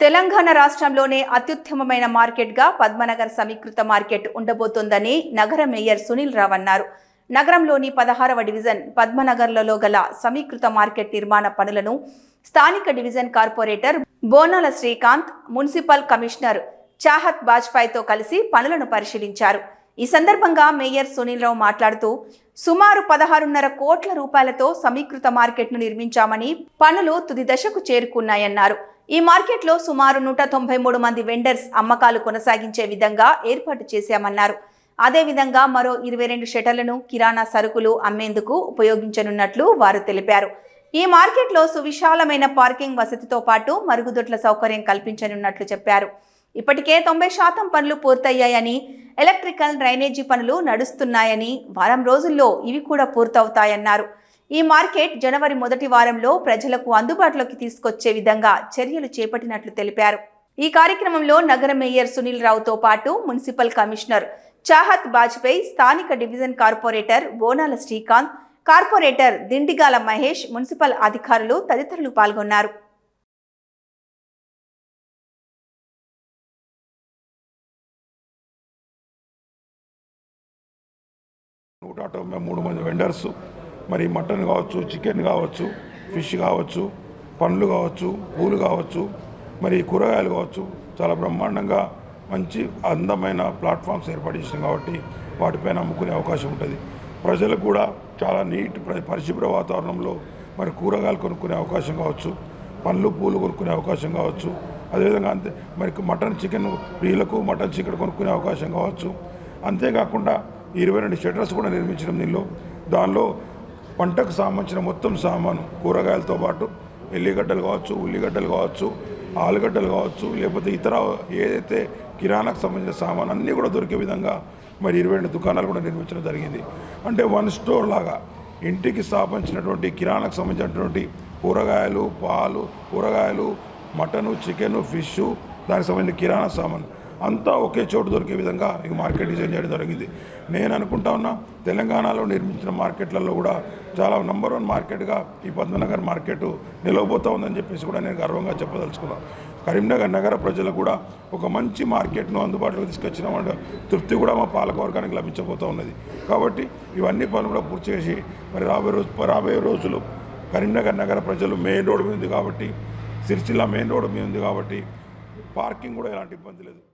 తెలంగాణ రాష్ట్రంలోనే అత్యుత్తమమైన మార్కెట్గా పద్మనగర్ సమీకృత మార్కెట్ ఉండబోతోందని నగర మేయర్ సునీల్ రావు అన్నారు. నగరంలోని పదహారవ డివిజన్ పద్మనగర్లలో గల సమీకృత మార్కెట్ నిర్మాణ పనులను స్థానిక division corporator Bonala Srikanth municipal commissioner Chahat బాజ్పాయ్తో కలిసి పనులను పరిశీలించారు. ఈ సందర్భంగా మేయర్ సునీల్ రావు మాట్లాడుతూ సుమారు పదహారున్నర కోట్ల రూపాయలతో సమీకృత మార్కెట్ను నిర్మించామని పనులు తుది దశకు చేరుకున్నాయన్నారు. ఈ మార్కెట్లో సుమారు నూట తొంభై మూడు మంది వెండర్స్ అమ్మకాలు కొనసాగించే విధంగా ఏర్పాటు చేశామన్నారు. అదేవిధంగా మరో ఇరవై రెండు షటర్లను కిరాణా సరుకులు అమ్మేందుకు ఉపయోగించనున్నట్లు వారు తెలిపారు. ఈ మార్కెట్లో సువిశాలమైన పార్కింగ్ వసతితో పాటు మరుగుదొడ్ల సౌకర్యం కల్పించనున్నట్లు చెప్పారు. ఇప్పటికే తొంభై శాతం పనులు పూర్తయ్యాయని ఎలక్ట్రికల్ డ్రైనేజీ పనులు నడుస్తున్నాయని వారం రోజుల్లో ఇవి కూడా పూర్తవుతాయన్నారు. ఈ మార్కెట్ జనవరి మొదటి వారంలో ప్రజలకు అందుబాటులోకి తీసుకొచ్చే విధంగా చర్యలు చేపట్టినట్లు తెలిపారు. ఈ కార్యక్రమంలో నగర మేయర్ సునీల్ రావుతో పాటు మున్సిపల్ కమిషనర్ చాహత్ బాజ్పేయి స్థానిక division corporator Bonala Srikanth corporator Dindigala Mahesh municipal అధికారులు తదితరులు పాల్గొన్నారు. నూట మూడు మంది వెండర్స్ మరి మటన్ కావచ్చు చికెన్ కావచ్చు ఫిష్ కావచ్చు పండ్లు కావచ్చు పూలు కావచ్చు మరి కూరగాయలు కావచ్చు చాలా బ్రహ్మాండంగా మంచి అందమైన ప్లాట్ఫామ్స్ ఏర్పాటు చేసినాం కాబట్టి వాటిపైన అమ్ముకునే అవకాశం ఉంటుంది. ప్రజలకు కూడా చాలా నీట్ ప్ర- పరిశుభ్ర వాతావరణంలో మరి కూరగాయలు కొనుక్కునే అవకాశం కావచ్చు పండ్లు పూలు కొనుక్కునే అవకాశం కావచ్చు అదేవిధంగా అంతే మరి మటన్ చికెన్ ప్రియులకు మటన్ చికెన్ కొనుక్కునే అవకాశం కావచ్చు. అంతేకాకుండా ఇరవై రెండు షటర్స్ కూడా నిర్మించడం దీనిలో. దానిలో పంటకు సంబంధించిన మొత్తం సామాను కూరగాయలతో పాటు ఎల్లిగడ్డలు కావచ్చు ఉల్లిగడ్డలు కావచ్చు ఆలుగడ్డలు కావచ్చు లేకపోతే ఇతర ఏదైతే కిరాణాకు సంబంధించిన సామాన్ అన్నీ కూడా దొరికే విధంగా మరి ఇరవై రెండు దుకాణాలు కూడా నిర్మించడం జరిగింది. అంటే వన్ స్టోర్ లాగా ఇంటికి స్థాపించినటువంటి కిరాణాకు సంబంధించినటువంటి కూరగాయలు పాలు కూరగాయలు మటను చికెను ఫిష్ దానికి సంబంధించిన కిరాణా సామాను. అంతా ఒకే చోటు దొరికే విధంగా ఈ మార్కెట్ డిజైన్ చేయడం జరిగింది. నేను అనుకుంటా ఉన్నా తెలంగాణలో నిర్మించిన మార్కెట్లలో కూడా చాలా నంబర్ వన్ మార్కెట్గా ఈ పద్మనగర్ మార్కెట్ నిలవబోతా ఉందని చెప్పేసి కూడా నేను గర్వంగా చెప్పదలుచుకున్నాను కరీంనగర్ నగర ప్రజలు కూడా ఒక మంచి మార్కెట్ను అందుబాటులోకి తీసుకొచ్చిన తృప్తి కూడా మా పాలకవర్గానికి లభించబోతూ ఉన్నది. కాబట్టి ఇవన్నీ పనులు కూడా పూర్తి చేసి మరి రాబోయే రోజు రాబోయే రోజులు కరీంనగర్ నగర ప్రజలు మెయిన్ రోడ్డు మీద ఉంది కాబట్టి సిరిసిల్ల మెయిన్ రోడ్డు మీద ఉంది కాబట్టి పార్కింగ్ కూడా ఎలాంటి ఇబ్బంది లేదు.